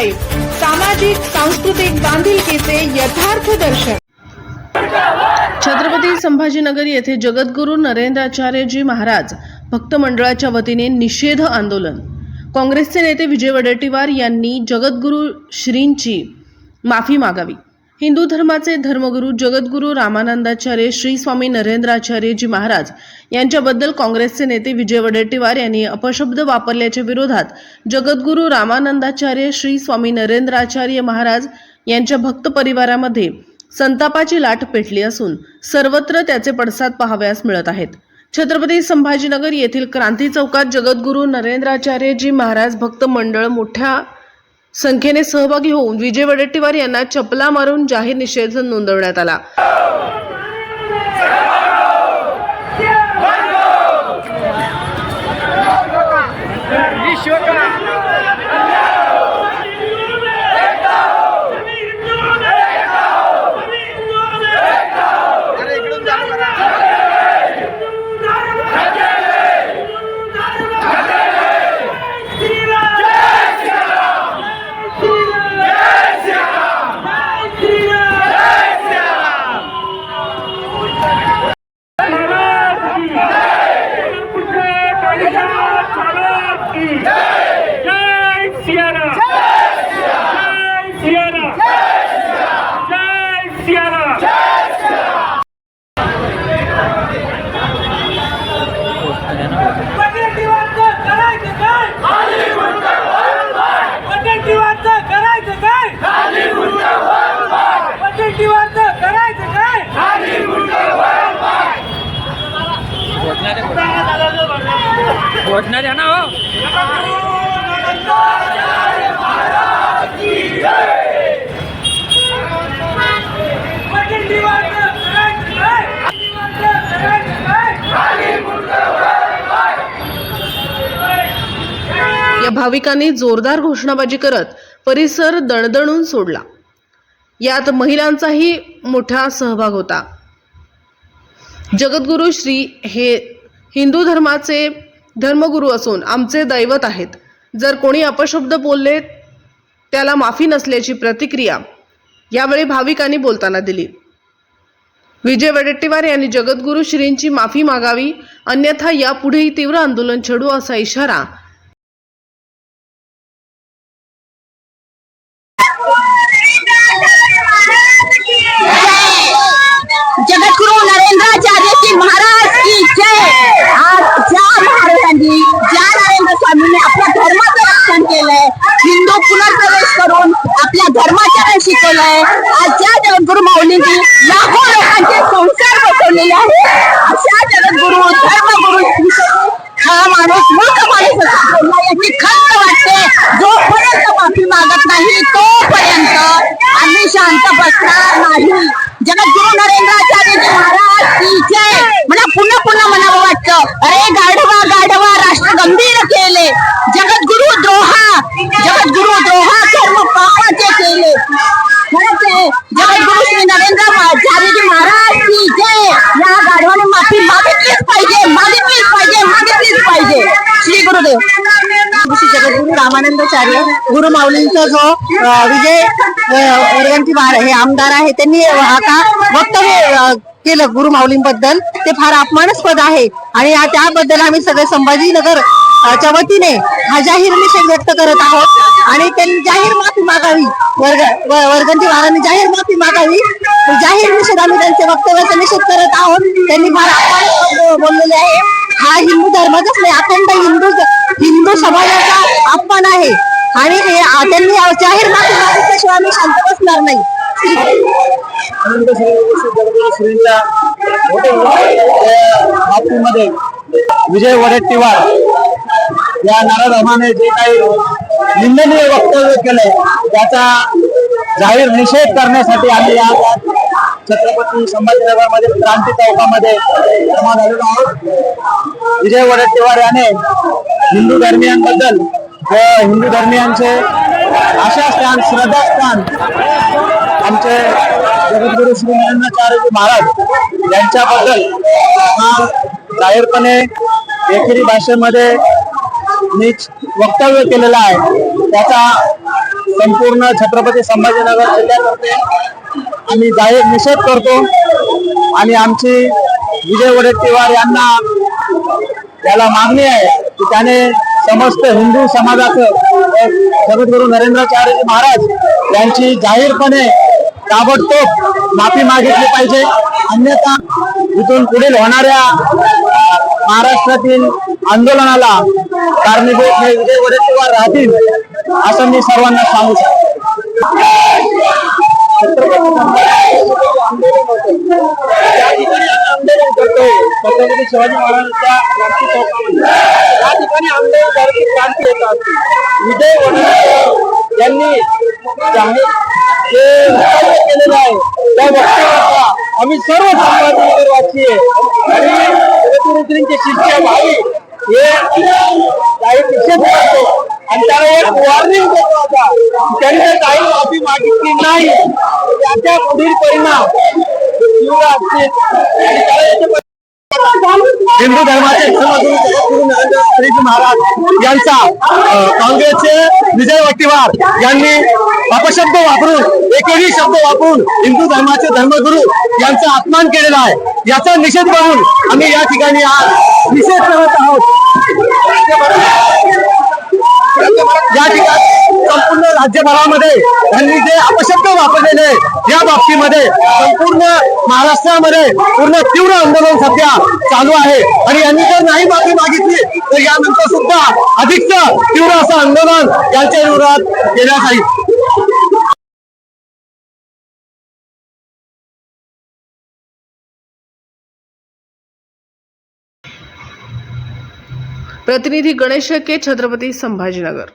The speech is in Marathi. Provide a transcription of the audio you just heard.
लाईव्ह सामाजिक सांस्कृतिक बांधिलकीचे यथार्थ दर्शन. छत्रपती संभाजीनगर येथे जगद्गुरू नरेंद्राचार्यजी महाराज भक्त मंडळाच्या वतीने निषेध आंदोलन. काँग्रेसचे नेते विजय वडेट्टीवार यांनी जगद्गुरू श्रींची माफी मागावी. हिंदू धर्माचे धर्मगुरू जगद्गुरू रामानंदाचार्य श्री स्वामी नरेंद्राचार्यजी महाराज यांच्याबद्दल काँग्रेसचे नेते विजय वडेट्टीवार यांनी अपशब्द वापरल्याच्या विरोधात जगद्गुरू रामानंदाचार्य श्री स्वामी नरेंद्राचार्य महाराज यांच्या भक्त परिवारामध्ये संतापाची लाट पेटली असून सर्वत्र त्याचे पडसाद पाहावयास मिळत आहेत. छत्रपती संभाजीनगर येथील क्रांती चौकात जगद्गुरू नरेंद्राचार्यजी महाराज भक्त मंडळ मोठ्या संख्येने सहभागी होऊन विजय वडेट्टीवार यांना चपला मारून जाहीर निषेध नोंदवण्यात आला. जय जय भाविकांनी जोरदार घोषणाबाजी करत परिसर दणदणून सोडला. यात महिलांचाही मोठा सहभाग होता. जगद्गुरू श्री हे हिंदू धर्माचे धर्मगुरू असून आमचे दैवत आहेत. जर कोणी अपशब्द बोलले त्याला माफी नसल्याची प्रतिक्रिया यावेळी भाविकांनी बोलताना दिली. विजय वडेट्टीवार यांनी जगद्गुरू श्रींची माफी मागावी अन्यथा यापुढेही तीव्र आंदोलन छेडू असा इशारा धर्माचरण शिकवलंय आज ज्या जगद्गुरु माऊलींनी लाखो लोकांचे संसार बसवलेले आहेत. अशा जगद्गुरु धर्मगुरु हा माणूस मूर्ख माणूस याची खंत वाटते. जोपर्यंत माफी मागत नाही तोपर्यंत आम्ही शांत बसणार नाही. जगद्गुरु नरेंद्राचार्यजी महाराज की जय. मला पुन्हा पुन्हा म्हणावं वाटतं. अरे गाढवा गाढवा राष्ट्र गंभीर केले. जगद्गुरु द्रोहा. जगद्गुरु द्रोहा कर्म पापाचे केले. जगद्गुरु श्री नरेंद्र आचार्यजी महाराज की जय. या गाढवाने माफी मागितलीच पाहिजे मागितलीच पाहिजे मागितलीच पाहिजे. श्री गुरुदेव. श्री जगद्गुरु रामानंदाचार्य गुरु माऊलींचा जो विजय वरगंटीवार हे आमदार आहे त्यांनी आता वक्तव्य केलं गुरु माऊलींबद्दल. ते फार अपमानास्पद आहे. आणि त्याबद्दल आम्ही सगळे संभाजीनगर च्या वतीने हा जाहीर निषेध व्यक्त करत आहोत. आणि त्यांनी जाहीर माफी मागावी. वर्ग व- वर्गंटीवारांनी जाहीर माफी मागावी. जाहीर निषेध आम्ही त्यांच्या वक्तव्याचा निषेध करत आहोत. त्यांनी फार बोललेले आहे. हा हिंदू धर्माचाच नाही अखंड हिंदू हिंदू समाजाचा अपमान आहे. आणि त्यांनी जाहीर माफी मागितल्याशिवाय आम्ही शांत बसणार नाही. बाबतीमध्ये विजय वडेट्टीवार या नराधमाने जे काही निंदनीय वक्तव्य केलंय. त्याचा जाहीर निषेध करण्यासाठी आम्ही या छत्रपती संभाजीनगरमध्ये क्रांती चौकामध्ये जमा झालेलो आहोत. विजय वडेट्टीवार याने हिंदू धर्मियांबद्दल व हिंदू धर्मियांचे आशास्थान श्रद्धास्थान आमचे जगद्गुरु श्री नरेंद्राचार्यजी महाराज यांच्याबद्दल हा जाहीरपणे एकेरी भाषेमध्ये नीच वक्तव्य केलेलं आहे. त्याचा संपूर्ण छत्रपती संभाजीनगर जिल्ह्यातर्फे आम्ही जाहीर निषेध करतो. आणि आमची विजय वडेट्टीवार यांना याला मागणी आहे की त्याने समस्त हिंदू समाजाचं व नरेंद्राचार्यजी महाराज यांची जाहीरपणे ताबडतोब माफी मागितली पाहिजे. अन्यथा इथून पुढील होणाऱ्या महाराष्ट्रातील आंदोलनाला कारणीभूत हे विजय वडेट्टीवार राहतील असं मी सर्वांना सांगू शकतो. छत्रपती शिवाजी महाराजांच्या क्रांती चौकामध्ये या ठिकाणी आंदोलनाची क्रांती होत असते विजय वडेट्टीवार यांनी जाहीर जे वक्तव्य केलेलं आहे त्या वक्तव्याचा आम्ही सर्व संभाजीनगरवासी आहे आणि जगद्गुरुजींची शिष्य भावी हे काही निषेध करतो आणि त्याला एक वॉर्निंग देतो आता. त्यांनी काही माफी मागितली नाही. त्याच्या पुढील परिणाम तीव्र असतील. आणि त्याला याचे हिंदू धर्माचे श्रीजी महाराज यांचा काँग्रेसचे विजय वट्टीवार यांनी अपशब्द वापरून एकही शब्द वापरून हिंदू धर्माचे धर्मगुरू यांचा अपमान केलेला आहे. याचा निषेध करून आम्ही या ठिकाणी आज निषेध करत आहोत. या ठिकाणी संपूर्ण राज्यभरामध्ये त्यांनी जे अपशब्द वापरलेले या बाबतीमध्ये संपूर्ण महाराष्ट्रामध्ये पूर्ण तीव्र आंदोलन सध्या चालू आहे. आणि यांनी जर नाही माफी मागितली तर यानंतर सुद्धा अधिकच तीव्र असं आंदोलन यांच्या विरोधात केलं जाईल. प्रतिनिधी गणेश शेळके छत्रपती संभाजीनगर।